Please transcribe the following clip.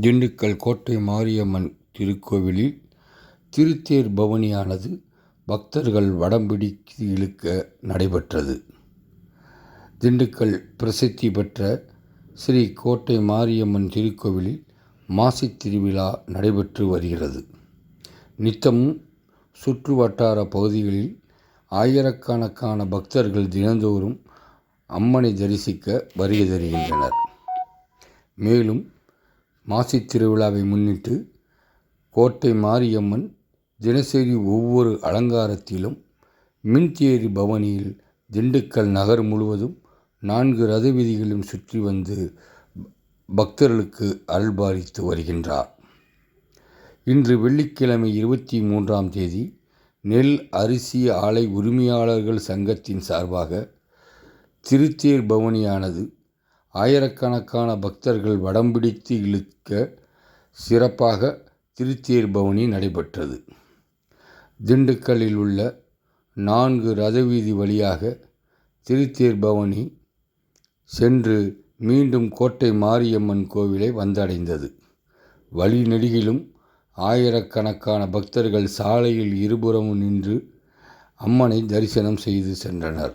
திண்டுக்கல் கோட்டை மாரியம்மன் திருக்கோவிலில் திருத்தேர் பவனியானது பக்தர்கள் வடம் பிடித்து இழுக்க நடைபெற்றது. திண்டுக்கல் பிரசித்தி பெற்ற ஸ்ரீ கோட்டை மாரியம்மன் திருக்கோவிலில் மாசித் திருவிழா நடைபெற்று வருகிறது. நித்தமும் சுற்று வட்டார பகுதிகளில் ஆயிரக்கணக்கான பக்தர்கள் தினந்தோறும் அம்மனை தரிசிக்க வருகை தருகின்றனர். மேலும் மாசித் திருவிழாவை முன்னிட்டு கோட்டை மாரியம்மன் தினசரி ஒவ்வொரு அலங்காரத்திலும் மின்தேரி பவனியில் திண்டுக்கல் நகர் முழுவதும் நான்கு ரத வீதிகளும் சுற்றி வந்து பக்தர்களுக்கு அருள்பாலித்து வருகின்றார். இன்று வெள்ளிக்கிழமை இருபத்தி மூன்றாம் தேதி நெல் அரிசி ஆலை உரிமையாளர்கள் சங்கத்தின் சார்பாக திருத்தேர் பவனியானது ஆயிரக்கணக்கான பக்தர்கள் வடம் பிடித்து இழுக்க சிறப்பாக திருத்தேர் பவனி நடைபெற்றது. திண்டுக்கல்லில் உள்ள நான்கு ரதவீதி வழியாக திருத்தேர் பவனி சென்று மீண்டும் கோட்டை மாரியம்மன் கோவிலை வந்தடைந்தது. வழி நெடுகிலும் ஆயிரக்கணக்கான பக்தர்கள் சாலையில் இருபுறமும் நின்று அம்மனை தரிசனம் செய்து சென்றனர்.